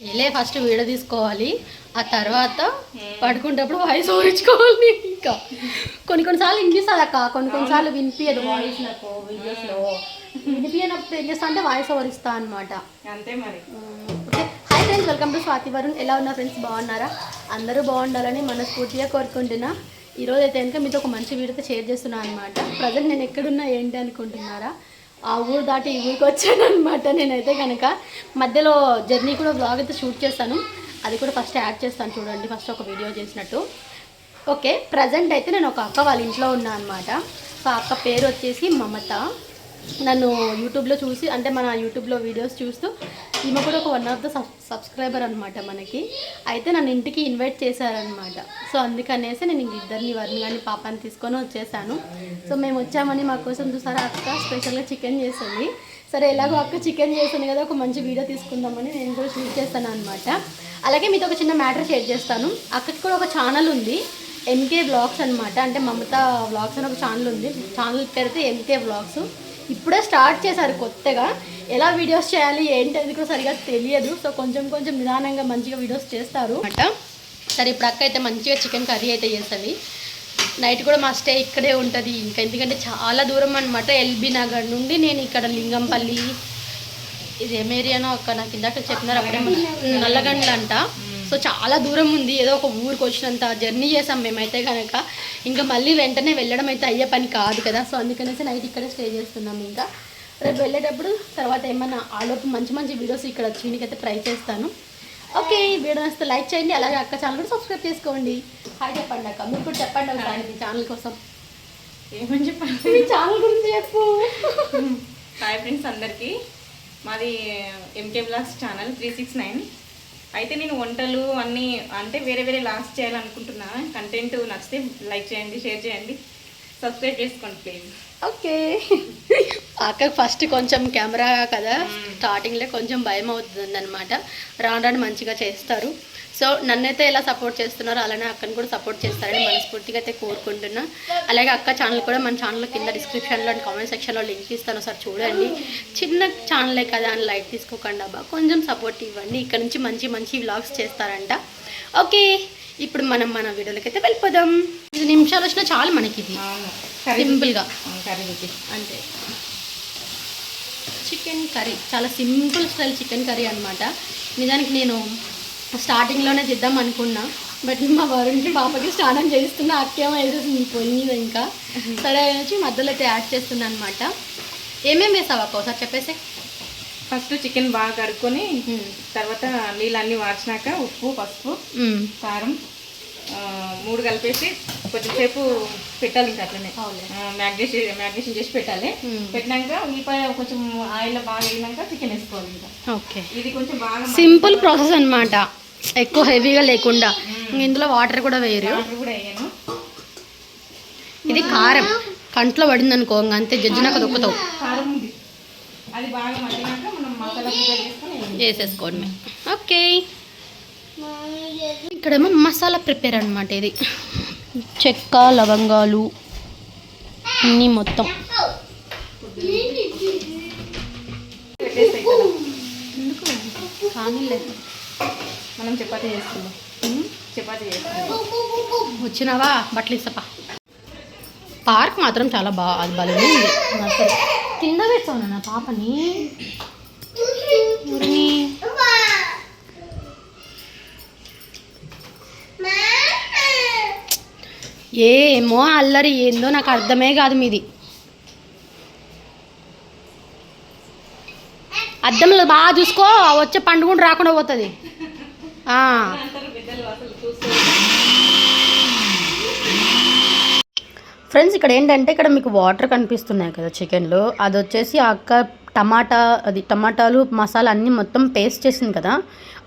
వెళ్ళే first video తీసుకోవాలి. ఆ తర్వాత పడుకునేటప్పుడు వాయిస్ ఓడించుకోవాలి ఇంకా. కొన్ని కొన్నిసార్లు వినిపిస్తుంది అక్క కొన్ని కొన్నిసార్లు వినిపించదు వాయిస్ నాకు వీడియోస్లో. వినిపించినప్పుడు ఏం చేస్తా అంటే వాయిస్ ఓవర్ ఇస్తా అనమాట అంతే మరి. Okay. Hi friends welcome to Swathi Varun. ఎలా ఉన్నారు ఫ్రెండ్స్ బాగున్నారా? అందరూ బాగుండాలని మనస్ఫూర్తిగా కోరుకుంటున్నా. ఈరోజు అయితే కనుక మీతో ఒక మంచి వీడియోతో షేర్ చేస్తున్నాను అనమాట ప్రజెంట్ నేను ఎక్కడున్నా ఏంటి అనుకుంటున్నారా? ఆ ఊరు దాటి ఈ ఊరికి వచ్చాను అనమాట నేనైతే కనుక మధ్యలో జర్నీ కూడా బ్లాగ్ అయితే షూట్ చేస్తాను. అది కూడా ఫస్ట్ యాడ్ చేస్తాను చూడండి ఫస్ట్ ఒక వీడియో చేసినట్టు. ఓకే ప్రజెంట్ అయితే నేను ఒక అక్క వాళ్ళ ఇంట్లో ఉన్నా అనమాట సో ఆ అక్క పేరు వచ్చేసి మమత. నన్ను యూట్యూబ్లో చూసి అంటే మన యూట్యూబ్లో వీడియోస్ చూస్తూ ఈమె కూడా ఒక one of the sub subscriber అనమాట మనకి. అయితే నన్ను ఇంటికి ఇన్వైట్ చేశారనమాట సో అందుకనేసి నేను ఇద్దరిని వరుణ్ కానీ పాపాన్ని తీసుకొని వచ్చేసాను. సో మేము వచ్చామని మా కోసం చూసారా అక్క స్పెషల్గా చికెన్ చేసింది. సరే ఎలాగో అక్క చికెన్ చేసింది కదా ఒక మంచి వీడియో తీసుకుందామని నేను కూడా షూట్ చేస్తాను అనమాట అలాగే మీతో ఒక చిన్న మ్యాటర్ షేర్ చేస్తాను. అక్కకి కూడా ఒక ఛానల్ ఉంది. ఎంకే వ్లాగ్స్ అనమాట అంటే మమత వ్లాగ్స్ అని ఒక ఛానల్ ఉంది. ఛానల్ పేరుతో ఎంకే వ్లాగ్స్ ఇప్పుడే స్టార్ట్ చేశారు కొత్తగా. ఎలా వీడియోస్ చేయాలి ఏంటి అది కూడా సరిగా తెలియదు. సో కొంచెం కొంచెం నిదానంగా మంచిగా వీడియోస్ చేస్తారు. అనమాట సరే ఇప్పుడు అక్క అయితే మంచిగా చికెన్ కర్రీ అయితే చేస్తుంది. నైట్ కూడా మా స్టే ఇక్కడే ఉంటుంది. ఇంకా ఎందుకంటే చాలా దూరం అనమాట ఎల్బీ నగర్ నుండి నేను ఇక్కడ లింగంపల్లి ఇది ఏం ఏరియానో అక్క? నాకు ఇందాక చెప్పినారు అప్పుడే నల్లగండ్ల అంట. సో చాలా దూరం ఉంది. ఏదో ఒక ఊరికి వచ్చినంత జర్నీ చేసాం మేమైతే కనుక ఇంకా మళ్ళీ వెంటనే వెళ్ళడం అయితే అయ్యే పని కాదు కదా. సో అందుకనేసి నైట్ ఇక్కడే స్టే చేస్తున్నాం ఇంకా. రేపు వెళ్ళేటప్పుడు తర్వాత ఏమన్నా ఆలోపు మంచి మంచి వీడియోస్ ఇక్కడ వచ్చి ట్రై చేస్తాను. ఓకే వీడియో వస్తే లైక్ చేయండి. అలాగే అక్క ఛానల్ కూడా సబ్స్క్రైబ్ చేసుకోండి. హాయ్ చెప్పండి అక్క. మీరు కూడా చెప్పండి ఒకసారి మీ ఛానల్ కోసం. ఏమని చెప్పాలి మీ ఛానల్ గురించి చెప్పు. హాయ్ ఫ్రెండ్స్ అందరికీ. మాది MK blogs channel three six nine. అయితే నేను వంటలు అన్నీ అంటే వేరే వేరే లాగ్స్ చేయాలనుకుంటున్నా. కంటెంట్ నచ్చితే లైక్ చేయండి షేర్ చేయండి. సబ్స్క్రైబ్ చేసుకోండి ప్లీజ్ ఓకే. అక్కకి ఫస్ట్ కొంచెం కెమెరా కదా. స్టార్టింగ్లో కొంచెం భయం అవుతుంది అనమాట రాను రాను మంచిగా చేస్తారు. సో నన్నైతే ఎలా సపోర్ట్ చేస్తున్నారో అలానే అక్కని కూడా సపోర్ట్ చేస్తారని మనస్ఫూర్తిగా అయితే కోరుకుంటున్నా. అలాగే అక్క ఛానల్ కూడా మన ఛానల్ కింద డిస్క్రిప్షన్లో అండ్ కామెంట్ సెక్షన్లో లింక్ ఇస్తాను ఒకసారి చూడండి. చిన్న ఛానలే కదా అని లైట్ తీసుకోకండి అబ్బా. కొంచెం సపోర్ట్ ఇవ్వండి. ఇక్కడ నుంచి మంచి మంచి వ్లాగ్స్ చేస్తారంట. ఓకే ఇప్పుడు మనం మన వీడియోలకి అయితే వెళ్ళిపోదాం. ఐదు నిమిషాలు వచ్చినా చాలు మనకి ఇది సింపుల్గా అంతే. Chicken curry. చాలా సింపుల్ స్టైల్ చికెన్ కర్రీ అనమాట నిజానికి నేను స్టార్టింగ్లోనే చేద్దాం అనుకున్నా. బట్ మా వరుణ్కి పాపకి స్నానం చేస్తున్నా అక్కేమో వేసేసింది పొయ్యి మీద ఇంకా. సరే వచ్చి మధ్యలో అయితే యాడ్ చేస్తున్నా అనమాట ఏమేమి వేసావు అక్క? ఒకసారి చెప్పేసి. ఫస్ట్ చికెన్ బాగా కడుక్కొని తర్వాత నీళ్ళన్నీ వార్చినాక ఉప్పు పసుపు కారం మూడు కలిపేసి కొంచెంసేపు పెట్టాలి ఇంకా అట్లనే. మ్యాగ్నేషన్ మ్యాగ్నేషన్ చేసి పెట్టాలి. పెట్టినాక ఉల్లిపాయ కొంచెం ఆయిల్ బాగా వేగినాక చికెన్ వేసుకోవాలి ఇంకా. ఓకే. ఇది కొంచెం బాగా సింపుల్ ప్రాసెస్ అనమాట ఎక్కువ హెవీగా లేకుండా. ఇందులో వాటర్ కూడా వేయరు. ఇది కారం. కంట్లో పడింది అనుకో ఇంక అంతే జడ్జినాక దొక్కుతావు. వేసేసుకోండి ఓకే. ఇక్కడేమో మసాలా ప్రిపేర్ అనమాట ఇది. చెక్క లవంగాలు అన్నీ మొత్తం. ఎందుకు? కానీలే. మనం చపాతీ చేసుకుందాం చపాతీ చేసుకుందాం వచ్చినావా? బట్టలు ఇస్తపా. పార్క్ మాత్రం చాలా బాగా అది బలం ఉంది. కింద వేస్తాను నా పాపని. ఏమో అల్లరి ఏందో నాకు అర్థమే కాదు మీది. అద్దంలో బాగా చూసుకో వచ్చే పండుగ కూడా రాకుండా పోతుంది. ఫ్రెండ్స్ ఇక్కడ ఏంటంటే ఇక్కడ మీకు వాటర్ కనిపిస్తున్నాయి కదా చికెన్లో అది వచ్చేసి ఆ అక్క టమాటా అది టమాటాలు మసాలా అన్నీ మొత్తం పేస్ట్ చేసింది కదా.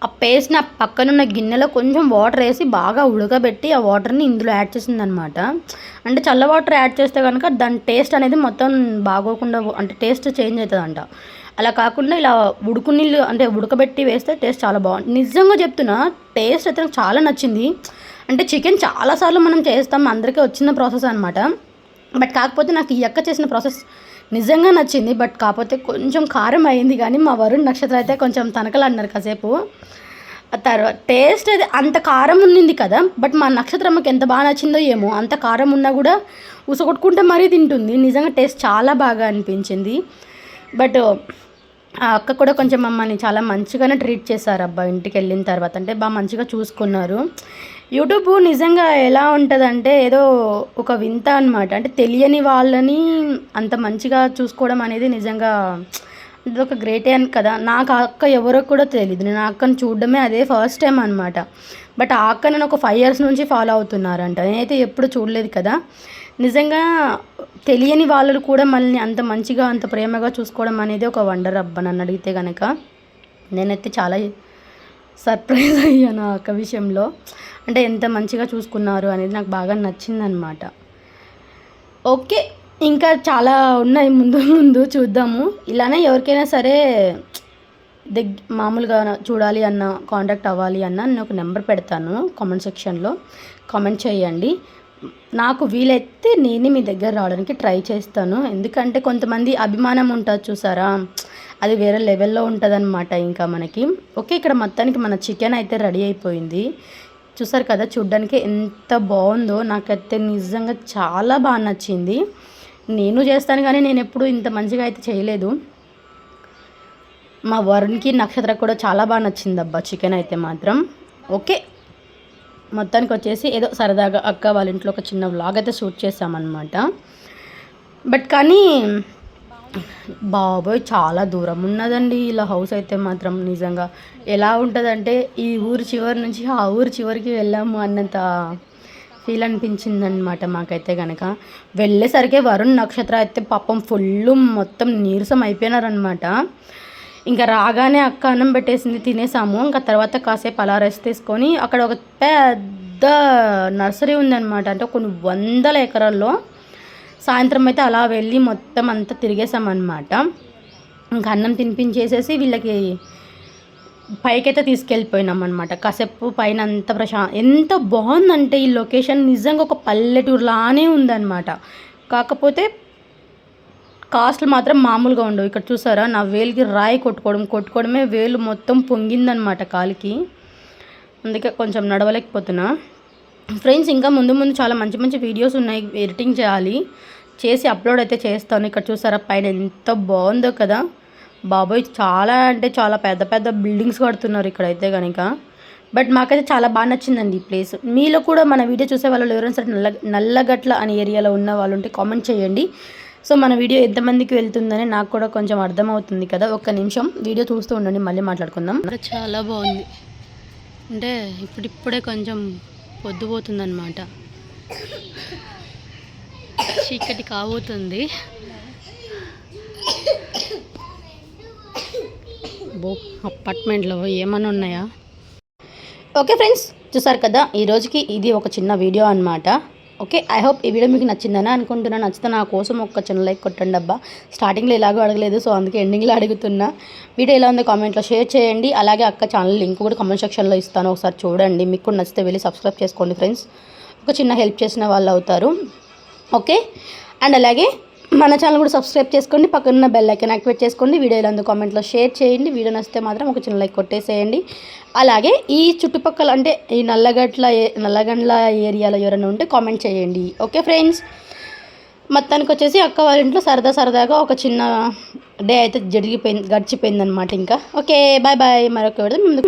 ఆ పేస్ట్ని ఆ పక్కనున్న గిన్నెలో కొంచెం వాటర్ వేసి బాగా ఉడకబెట్టి ఆ వాటర్ని ఇందులో యాడ్ చేసింది అనమాట అంటే చల్ల వాటర్ యాడ్ చేస్తే కనుక దాని టేస్ట్ అనేది మొత్తం బాగోకుండా అంటే టేస్ట్ చేంజ్ అవుతుందంట. అలా కాకుండా ఇలా ఉడుకు నీళ్ళు అంటే ఉడకబెట్టి వేస్తే టేస్ట్ చాలా బాగుంది నిజంగా చెప్తున్నా టేస్ట్ అయితే నాకు చాలా నచ్చింది. అంటే చికెన్ చాలాసార్లు మనం చేస్తాం అందరికీ వచ్చిన ప్రాసెస్ అనమాట బట్ కాకపోతే నాకు ఈ అక్క చేసిన ప్రాసెస్ నిజంగా నచ్చింది. బట్ కాకపోతే కొంచెం కారం అయింది కానీ మా వరుణ్ నక్షత్రం అయితే కొంచెం తనకలు అన్నారు కాసేపు. ఆ తర్వాత టేస్ట్ అది అంత కారం ఉన్నింది కదా బట్ మా నక్షత్రమ్మకి ఎంత బాగా నచ్చిందో ఏమో అంత కారం ఉన్నా కూడా ఉసగొట్టుకుంటే మరీ తింటుంది. నిజంగా టేస్ట్ చాలా బాగా అనిపించింది. బట్ ఆ అక్క కూడా కొంచెం మమ్మల్ని చాలా మంచిగానే ట్రీట్ చేశారు అబ్బా ఇంటికి వెళ్ళిన తర్వాత. అంటే బాగా మంచిగా చూసుకున్నారు. యూట్యూబ్ నిజంగా ఎలా ఉంటుందంటే ఏదో ఒక వింత అనమాట అంటే తెలియని వాళ్ళని అంత మంచిగా చూసుకోవడం అనేది నిజంగా ఇది ఒక గ్రేటే అని కదా. నాకు ఆ అక్క ఎవరో కూడా తెలియదు నేను ఆ అక్కను చూడడమే అదే ఫస్ట్ టైం అనమాట బట్ ఆ అక్క నేను ఒక ఫైవ్ ఇయర్స్ నుంచి ఫాలో అవుతున్నారంట. నేనైతే ఎప్పుడు చూడలేదు కదా. నిజంగా తెలియని వాళ్ళు కూడా మళ్ళీ అంత మంచిగా అంత ప్రేమగా చూసుకోవడం అనేది ఒక వండర్ అబ్బా నన్ను అడిగితే కనుక నేనైతే చాలా సర్ప్రైజ్ అయ్యాను ఆ అక్క విషయంలో. అంటే ఎంత మంచిగా చూసుకున్నారు అనేది నాకు బాగా నచ్చిందనమాట ఓకే ఇంకా చాలా ఉన్నాయి. ముందు ముందు చూద్దాము. ఇలానే ఎవరికైనా సరే దగ్గ మామూలుగా చూడాలి అన్న కాంటాక్ట్ అవ్వాలి అన్న నేను ఒక నెంబర్ పెడతాను కామెంట్ సెక్షన్లో. కామెంట్ చేయండి. నాకు వీలైతే నేనే మీ దగ్గర రావడానికి ట్రై చేస్తాను. ఎందుకంటే కొంతమంది అభిమానం ఉంటుంది చూసారా? అది వేరే లెవెల్లో ఉంటుందన్నమాట ఇంకా మనకి. ఓకే ఇక్కడ మొత్తానికి మన చికెన్ అయితే రెడీ అయిపోయింది. చూసారు కదా చూడ్డానికి ఎంత బాగుందో. నాకైతే నిజంగా చాలా బాగా నచ్చింది. నేను చేస్తాను కానీ నేను ఎప్పుడు ఇంత మంచిగా అయితే చేయలేదు. మా వరుణ్కి నక్షత్ర కూడా చాలా బాగా నచ్చింది అబ్బా చికెన్ అయితే మాత్రం. ఓకే మొత్తానికి వచ్చేసి ఏదో సరదాగా అక్క వాళ్ళ ఇంట్లో ఒక చిన్న వ్లాగ్ అయితే షూట్ చేసామన్నమాట బట్ కానీ బాబోయ్ చాలా దూరం ఉన్నదండి. ఇలా హౌస్ అయితే మాత్రం నిజంగా ఎలా ఉంటుందంటే ఈ ఊరు చివరి నుంచి ఆ ఊరు చివరికి వెళ్ళాము అన్నంత ఫీల్ అనిపించిందనమాట మాకైతే కనుక వెళ్ళేసరికి వరుణ్ నక్షత్ర అయితే పాపం ఫుల్ మొత్తం నీరసం అయిపోయినారనమాట ఇంకా రాగానే అక్క అన్నం పెట్టేసింది తినేసాము. ఇంకా తర్వాత కాసేపు అలా రెస్ట్ తీసుకొని అక్కడ ఒక పెద్ద నర్సరీ ఉందన్నమాట. అంటే కొన్ని వందల ఎకరాల్లో సాయంత్రం అయితే అలా వెళ్ళి మొత్తం అంతా తిరిగేసామన్నమాట. ఇంకా అన్నం తినిపించేసేసి వీళ్ళకి పైకైతే తీసుకెళ్ళిపోయినాం అనమాట కాసేపు పైన అంత ప్రశా ఎంత బాగుందంటే ఈ లొకేషన్ నిజంగా ఒక పల్లెటూరులానే ఉందన్నమాట. కాకపోతే కాస్ట్లు మాత్రం మామూలుగా ఉండవు. ఇక్కడ చూసారా? నా వేలికి రాయి కొట్టుకోవడం కొట్టుకోవడమే వేలు మొత్తం పొంగిందనమాట కాలికి. అందుకే కొంచెం నడవలేకపోతున్నా. ఫ్రెండ్స్ ఇంకా ముందు ముందు చాలా మంచి మంచి వీడియోస్ ఉన్నాయి. ఎడిటింగ్ చేయాలి. చేసి అప్లోడ్ అయితే చేస్తాను. ఇక్కడ చూసారా? పైన ఎంత బాగుందో కదా. బాబోయ్ చాలా అంటే చాలా పెద్ద పెద్ద బిల్డింగ్స్ కడుతున్నారు ఇక్కడైతే కనుక బట్ మాకైతే చాలా బాగా నచ్చిందండి ఈ ప్లేస్. మీలో కూడా మన వీడియో చూసే వాళ్ళు ఎవరైనా సరే నల్ల నల్లగట్ల అనే ఏరియాలో ఉన్న వాళ్ళు ఉంటే కామెంట్ చేయండి. సో మన వీడియో ఎంతమందికి వెళ్తుందని నాకు కూడా కొంచెం అర్థమవుతుంది కదా. ఒక్క నిమిషం వీడియో చూస్తూ ఉండండి మళ్ళీ మాట్లాడుకుందాం. చాలా బాగుంది. అంటే ఇప్పుడిప్పుడే కొంచెం పొద్దుపోతుందన్నమాట చీకటి కాబోతుంది. బో అపార్ట్మెంట్లో ఏమైనా ఉన్నాయా? ఓకే ఫ్రెండ్స్ చూసారు కదా ఈ రోజుకి ఇది ఒక చిన్న వీడియో అన్నమాట. ఓకే ఐ హోప్ ఈ వీడియో మీకు నచ్చిందని అనుకుంటున్నాను. నచ్చితే నా కోసం ఒక్క చిన్న లైక్ కొట్టండి అబ్బా. స్టార్టింగ్లో ఎలాగో అడగలేదు సో అందుకే ఎండింగ్లో అడుగుతున్నా. వీడియో ఎలా ఉందో కామెంట్లో షేర్ చేయండి. అలాగే అక్క ఛానల్ లింక్ కూడా కామెంట్ సెక్షన్లో ఇస్తాను. ఒకసారి చూడండి. మీకు కూడా నచ్చితే వెళ్ళి సబ్స్క్రైబ్ చేసుకోండి ఫ్రెండ్స్ ఒక చిన్న హెల్ప్ చేసిన వాళ్ళు అవుతారు. ఓకే అండ్ అలాగే మన ఛానల్ కూడా సబ్స్క్రైబ్ చేసుకోండి పక్కన బెల్ ఐకన్ యాక్టివేట్ చేసుకోండి వీడియోలు ఎలా కామెంట్లో షేర్ చేయండి వీడియో నచ్చితే మాత్రం ఒక చిన్న లైక్ కొట్టేసేయండి. అలాగే ఈ చుట్టుపక్కల అంటే ఈ నల్లగట్ల ఏ- నల్లగండ్ల ఏరియాలో ఎవరైనా ఉంటే కామెంట్ చేయండి. ఓకే ఫ్రెండ్స్ మొత్తానికి వచ్చేసి అక్క వాళ్ళ ఇంట్లో సరదా సరదాగా ఒక చిన్న డే అయితే జరిగిపోయింది గడిచిపోయింది అనమాట ఇంకా. ఓకే బాయ్ బాయ్ మరొక విడత ముందుకు